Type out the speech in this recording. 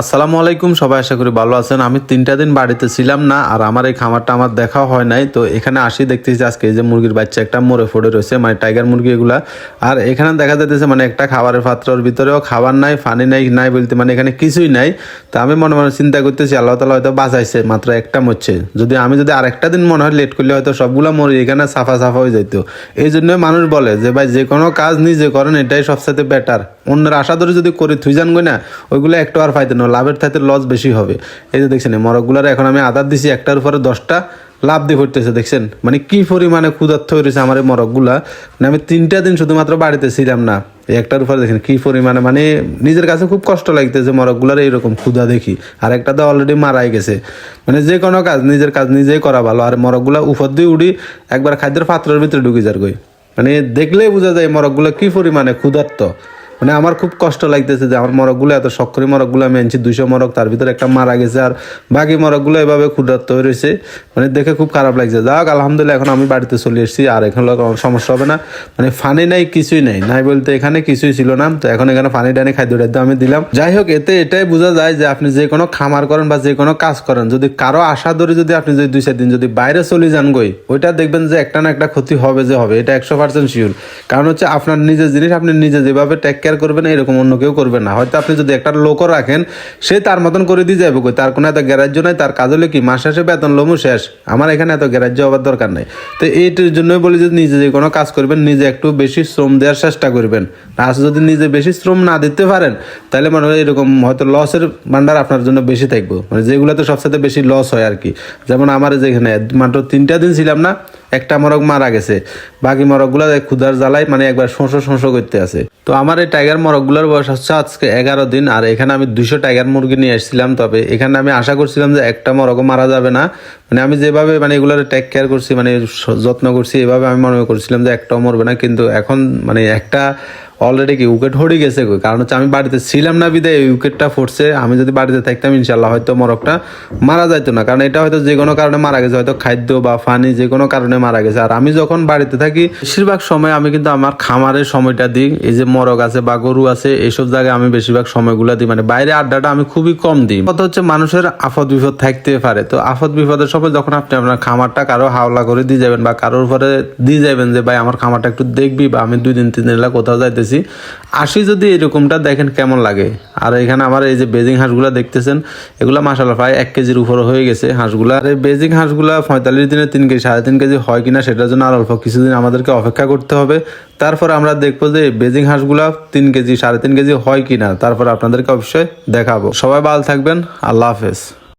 আসসালামু আলাইকুম, সবাই আশা করি ভালো আছেন। আমি তিনটা দিন বাড়িতে ছিলাম না আর আমার এই খামারটা আমার দেখা হয় নাই। তো এখানে আসি, দেখতেছি আজকে এই যে মুরগির বাচ্চা একটা মরে পড়ে রয়েছে মানে টাইগার মুরগি এগুলা। আর এখানে দেখা যাইতেছে মানে একটা খাবারের পাত্রর ভিতরেও খাবার নাই, পানি নাই নাই বলতে মানে এখানে কিছুই নাই। তো আমি মনে মনে চিন্তা করতেছি, আল্লাহ তালা হয়তো বাঁচাইছে, মাত্র একটা মরছে। যদি আমি যদি আরেকটা দিন মনে হয় লেট করলে হয়তো সবগুলো মরে এখানে সাফা সাফা হয়ে যেত এই জন্য মানুষ বলে যে, ভাই যে কোনো কাজ নিজে করেন, এটাই সবসাথে বেটার অন্যের আশা ধরে যদি করে, থুই যান না ওইগুলো একটু আর ফাইতে না, লাভের থাইতে লস বেশি হবে। এই যে দেখছেন মরকগুলার এখন আমি আদার দিছি, একটার উপরে দশটা, লাভ দিয়ে পড়তেছে দেখছেন? মানে কি পরিমাণে ক্ষুধার্থ হয়েছে আমার এই মরকগুলা মানে আমি তিনটা দিন শুধুমাত্র বাড়িতে ছিলাম না একটার উপরে দেখেন কি পরিমাণে মানে নিজের কাছে খুব কষ্ট লাগতেছে মরকগুলার এইরকম ক্ষুধা দেখি। আর একটা তো অলরেডি মারাই গেছে। মানে যে কোনো কাজ, নিজের কাজ নিজেই করা ভালো। আর মরকগুলা উপর দিয়ে উড়ি, একবার খাদ্যের পাত্রের ভিতরে ঢুকে যার গই। মানে দেখলেই বোঝা যায় মরকগুলো কি পরিমাণে ক্ষুধার্ত। মানে আমার খুব কষ্ট লাগতেছে যে আমার মরকগুলো এত সক্রি মরকগুলো আমি আনছি, দুইশো মরক তার ভিতরে একটা মারা গেছে আর বাকি মরকগুলো এভাবে ক্ষুধার্ত হয়ে রয়েছে। মানে দেখে খুব খারাপ লাগছে। যাক, আলহামদুলিল্লাহ, এখন আমি বাড়িতে চলে এসেছি আর এখানে সমস্যা হবে না। মানে ফানি নাই, কিছুই নাই। নাই বলতে এখানে কিছুই ছিল না। তো এখন এখানে ফানি টানি খাদ্য টাদ্য আমি দিলাম। যাই হোক, এতে এটাই বোঝা যায় যে আপনি যে কোনো খামার করেন বা যে কোনো কাজ করেন, যদি কারও আশা ধরে যদি আপনি যদি দুই চার দিন যদি বাইরে চলে যান গই, ওইটা দেখবেন যে একটা না একটা ক্ষতি হবে যে হবে। এটা একশো পার্সেন্ট শিওর কারণ হচ্ছে আপনার নিজের জিনিস, আপনি নিজে যেভাবে টেক কেয়ার করবেন এরকম অন্য কেউ করবে না। হয়তো আপনি যদি একটা লোকও রাখেন, সে তার মতন করে দিয়ে যাবে তার কোনো এত গ্যারাজ্য নাই, তার কাজ হলে কি? মাস শেষে বেতন লমু শেষ। আমার এখানে এত গ্যারাজ্য হওয়ার দরকার নাই। তো এইটার জন্যই বলি যে, নিজে যে কোনো কাজ করবেন, নিজে একটু বেশি শ্রম দেওয়ার চেষ্টা করবেন। আর যদি নিজে বেশি শ্রম না দিতে পারেন, তাহলে মনে হয় এরকম হয়তো লসের ভান্ডার আপনার জন্য বেশি থাকব। মানে যেগুলোতে সবসাথে বেশি লস হয় আর কি। যেমন আমার যেখানে, মাত্র তিনটা দিন ছিলাম না একটা মরক মারা গেছে। বাকি মরকগুলো ক্ষুধার জ্বালাই মানে একবার শোঁসো শোঁসো করতে আছে। তো আমার এই টাইগার মরকগুলোর বয়স হচ্ছে আজকে এগারো দিন, আর এখানে আমি দুশো টাইগার মুরগি নিয়ে এসেছিলাম। তবে এখানে আমি আশা করছিলাম যে একটা মরকও মারা যাবে না। মানে আমি যেভাবে মানে এগুলোর টেক কেয়ার করছি মানে যত্ন করছি, এভাবে আমি মনে করছিলাম যে একটাও মরবে না। কিন্তু এখন মানে একটা অলরেডি কি উইকেট হয়ে গেছে গো। কারণ হচ্ছে আমি বাড়িতে ছিলাম না বিদায়, এই উইকেটটা ফুটছে, আমি যদি বাড়িতে থাকতাম ইনশাল্লাহ হয়তো মরকটা মারা যাইতো না। কারণ এটা হয়তো যে কোনো কারণে মারা গেছে, হয়তো খাদ্য বা পানি যে কোনো কারণে মারা গেছে। আর আমি যখন বাড়িতে থাকি, বেশিরভাগ সময় আমি কিন্তু আমার খামারের সময়টা দিই। এই যে মরক আছে বা গরু আছে, এইসব জায়গায় আমি বেশিরভাগ সময়গুলো দিই। মানে বাইরে আড্ডাটা আমি খুবই কম দিই। কথা হচ্ছে মানুষের আফদ বিপদ থাকতে পারে। তো আফদ বিপদের সময় যখন আপনি আপনার খামারটা কারও হাওলা করে দিয়ে যাবেন বা কারোর উপরে দিয়ে যাবেন যে, ভাই, আমার খামারটা একটু দেখবি বা আমি দুই দিন, তিন দিন কোথাও যাইতেছি। আসি যদি এরকমটা দেখেন কেমন লাগে। আর এখানে আমার এই যে বেজিং হাঁসগুলা দেখতেছেন, এগুলা মাসালা প্রায় এক কেজির উপরে হয়ে গেছে হাঁসগুলা। আর এই বেজিং হাঁসগুলা পঁয়তাল্লিশ দিনে তিন কেজি, সাড়ে তিন কেজি হয় কিনা সেটার জন্য আর অল্প কিছুদিন আমাদেরকে অপেক্ষা করতে হবে। তারপর আমরা দেখব যে বেজিং হাঁসগুলা তিন কেজি, সাড়ে তিন কেজি হয় কিনা। তারপর আপনাদেরকে অবশ্যই দেখাবো। সবাই ভালো থাকবেন, আল্লাহ হাফেজ।